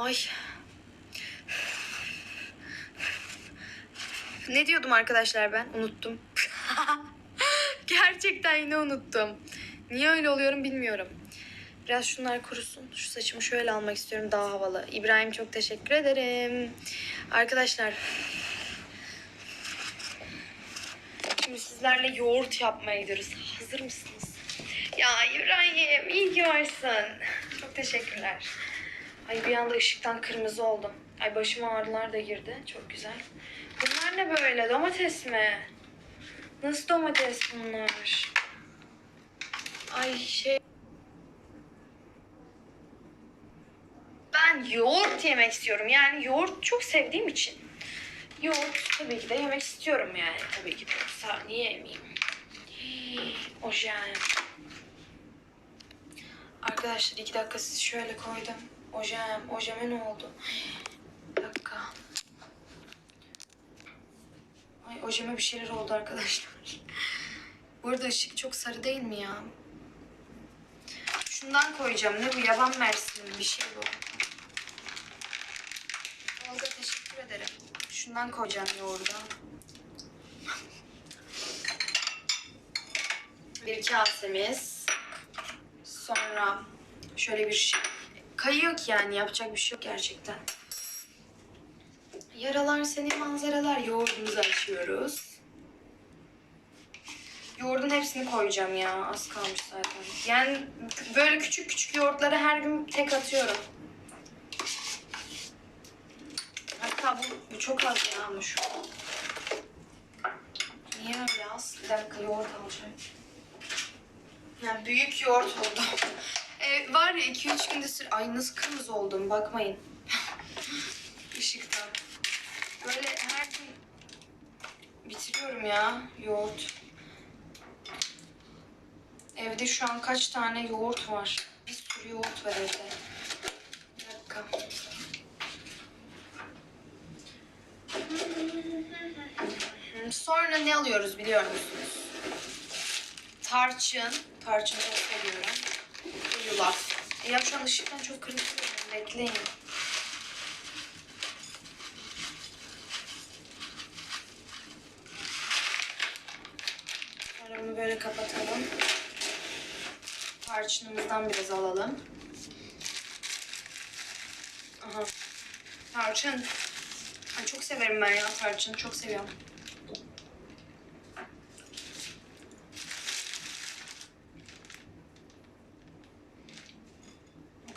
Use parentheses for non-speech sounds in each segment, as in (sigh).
Ay. Ne diyordum arkadaşlar ben? Unuttum. (laughs) Gerçekten yine unuttum. Niye öyle oluyorum bilmiyorum. Biraz şunlar kurusun. Şu saçımı şöyle almak istiyorum daha havalı. İbrahim çok teşekkür ederim. Arkadaşlar. Şimdi sizlerle yoğurt yapmaya gidiyoruz. Hazır mısınız? Ya İbrahim iyi ki varsın. Çok teşekkürler. Ay bir anda ışıktan kırmızı oldum. Ay başıma ağrılar da girdi. Çok güzel. Bunlar ne böyle? Domates mi? Nasıl domates bunlar? Ay şey... Ben yoğurt yemek istiyorum. Yani yoğurt çok sevdiğim için. Yoğurt tabii ki de yemek istiyorum yani. Tabii ki de. Yoksa niye yemeyeyim? Ojen. Arkadaşlar iki dakika sizi şöyle koydum. Ojem, ojeme ne oldu? Bir dakika. Ay ojeme bir şeyler oldu arkadaşlar. Bu arada ışık çok sarı değil mi ya? Şundan koyacağım. Ne bu? Yaban mersini bir şey bu. Olga teşekkür ederim. Şundan koyacağım yoğurda. Bir kasemiz. Sonra şöyle bir şey. Kayıyor ki yani yapacak bir şey yok gerçekten. Yaralar seni manzaralar. Yoğurdumuzu açıyoruz. Yoğurdun hepsini koyacağım ya. Az kalmış zaten. Yani böyle küçük küçük yoğurtları her gün tek atıyorum. Hatta bu, bu çok az ya ama şu. Niye öyle az? Bir dakika yoğurt alacağım. Yani büyük yoğurt oldu. E, var ya 2-3 günde sür... Ay nasıl kırmızı oldum bakmayın. (laughs) Işıktan. Böyle her gün bitiriyorum ya yoğurt. Evde şu an kaç tane yoğurt var? Bir sürü yoğurt var evde. Bir dakika. Sonra ne alıyoruz biliyor musunuz? Tarçın. Tarçın çok seviyorum. Ve Yulaf. E ya şu an ışıktan çok kırmızı Bekleyin. Sonra bunu böyle kapatalım. Tarçınımızdan biraz alalım. Aha. Tarçın. Ay çok severim ben ya tarçını. Çok seviyorum.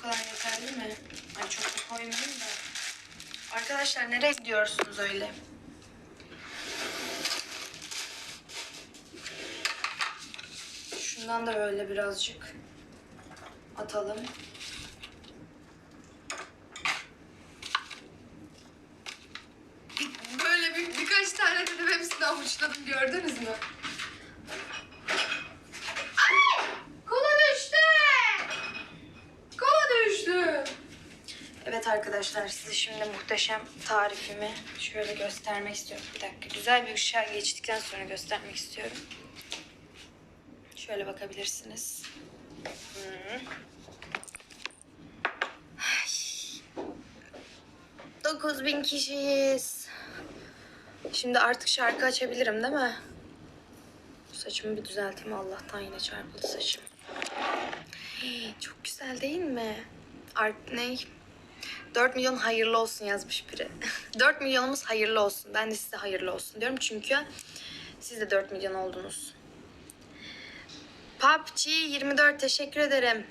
Kadar yeterli mi? Ay çok da koymayayım da. Arkadaşlar nereye gidiyorsunuz öyle? Şundan da böyle birazcık atalım. Böyle bir, birkaç tane dedim hepsini avuçladım gördünüz mü? Evet arkadaşlar size şimdi muhteşem tarifimi şöyle göstermek istiyorum. Bir dakika güzel bir ışığa geçtikten sonra göstermek istiyorum. Şöyle bakabilirsiniz. Hmm. Ay. 9000 kişiyiz. Şimdi artık şarkı açabilirim değil mi? Saçımı bir düzelteyim. Allah'tan yine çarpıldı saçım. Hey, Çok güzel değil mi? Art ne? 4 milyon hayırlı olsun yazmış biri. (laughs) 4 milyonumuz hayırlı olsun. Ben de size hayırlı olsun diyorum. Çünkü siz de 4 milyon oldunuz. PUBG 24 teşekkür ederim.